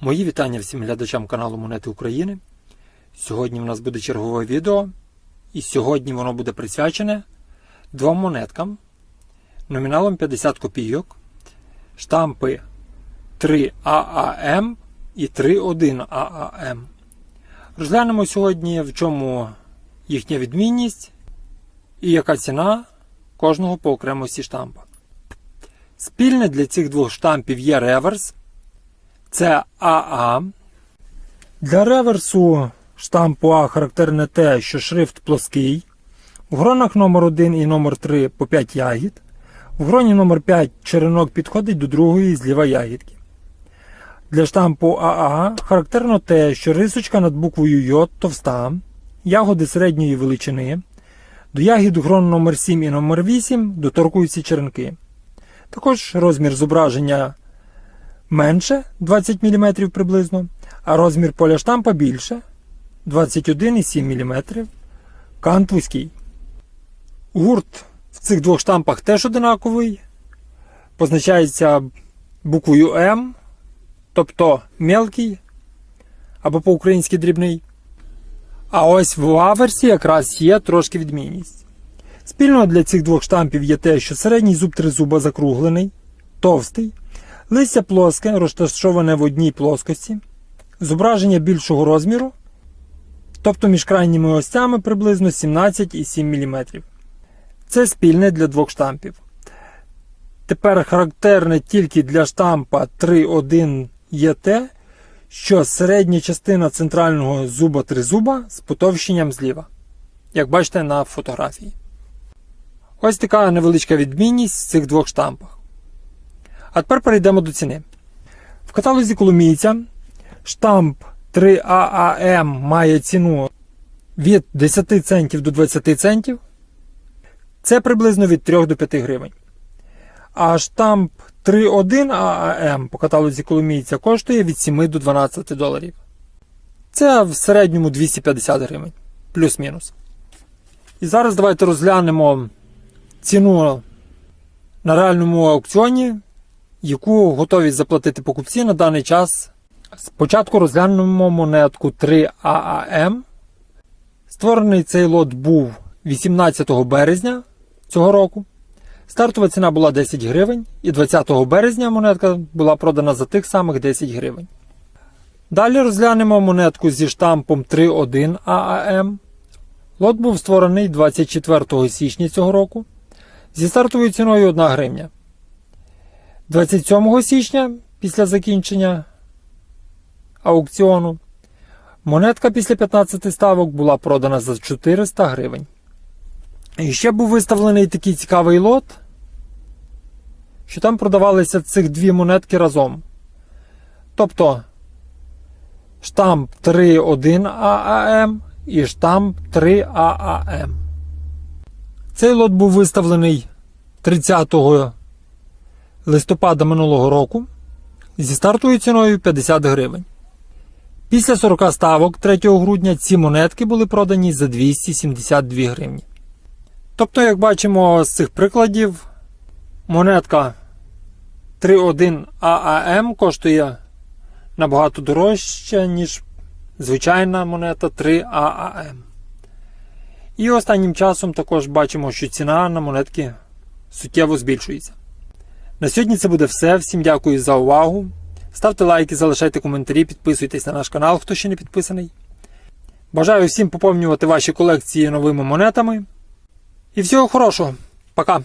Мої вітання всім глядачам каналу Монети України. Сьогодні в нас буде чергове відео, і сьогодні воно буде присвячене двом монеткам номіналом 50 копійок, штампи 3ААМ і 3.1ААМ. Розглянемо сьогодні, в чому їхня відмінність і яка ціна кожного по окремості штампа. Спільне для цих двох штампів є реверс. Це АА. Для реверсу штампу А характерне те, що шрифт плоский. В гронах номер 1 і номер 3 по 5 ягід. В гроні номер 5 черенок підходить до другої зліва ягідки. Для штампу АА характерно те, що рисочка над буквою Й товста, ягоди середньої величини. До ягід грон номер 7 і номер 8 доторкуються черенки. Також розмір зображення менше 20 мм приблизно, а розмір поля штампа більше 21,7 мм. Кант вузький. Гурт в цих двох штампах теж одинаковий. Позначається буквою М, тобто мелкий або по-українськи дрібний. А ось в аверсі якраз є трошки відмінність. Спільно для цих двох штампів є те, що середній зуб тризуба закруглений, товстий, листя плоске, розташоване в одній плоскості, зображення більшого розміру, тобто між крайніми осями приблизно 17,7 мм. Це спільне для двох штампів. Тепер характерне тільки для штампа 3.1 є те, що середня частина центрального зуба тризуба з потовщенням зліва, як бачите на фотографії. Ось така невеличка відмінність в цих двох штампах. А тепер перейдемо до ціни. В каталозі коломійця штамп 3ААМ має ціну від 10 центів до 20 центів. Це приблизно від 3 до 5 гривень. А штамп 3.1 ААМ по каталозі коломійця коштує від 7 до 12 доларів. Це в середньому 250 гривень, плюс-мінус. І зараз давайте розглянемо ціну на реальному аукціоні, яку готові заплатити покупці на даний час. Спочатку розглянемо монетку 3ААМ. Створений цей лот був 18 березня цього року. Стартова ціна була 10 гривень, і 20 березня монетка була продана за тих самих 10 гривень. Далі розглянемо монетку зі штампом 3.1 ААМ. Лот був створений 24 січня цього року зі стартовою ціною 1 гривня. 27 січня після закінчення аукціону монетка після 15 ставок була продана за 400 гривень. І ще був виставлений такий цікавий лот, що там продавалися цих дві монетки разом. Тобто штамп 3.1 ААМ і штамп 3 ААМ. Цей лот був виставлений 30 листопада минулого року зі стартовою ціною 50 гривень. Після 40 ставок 3 грудня ці монетки були продані за 272 гривні. Тобто, як бачимо з цих прикладів, монетка 3.1 ААМ коштує набагато дорожче, ніж звичайна монета 3 ААМ. І останнім часом також бачимо, що ціна на монетки суттєво збільшується. На сьогодні це буде все. Всім дякую за увагу. Ставте лайки, залишайте коментарі, підписуйтесь на наш канал, хто ще не підписаний. Бажаю всім поповнювати ваші колекції новими монетами. І всього хорошого. Пока!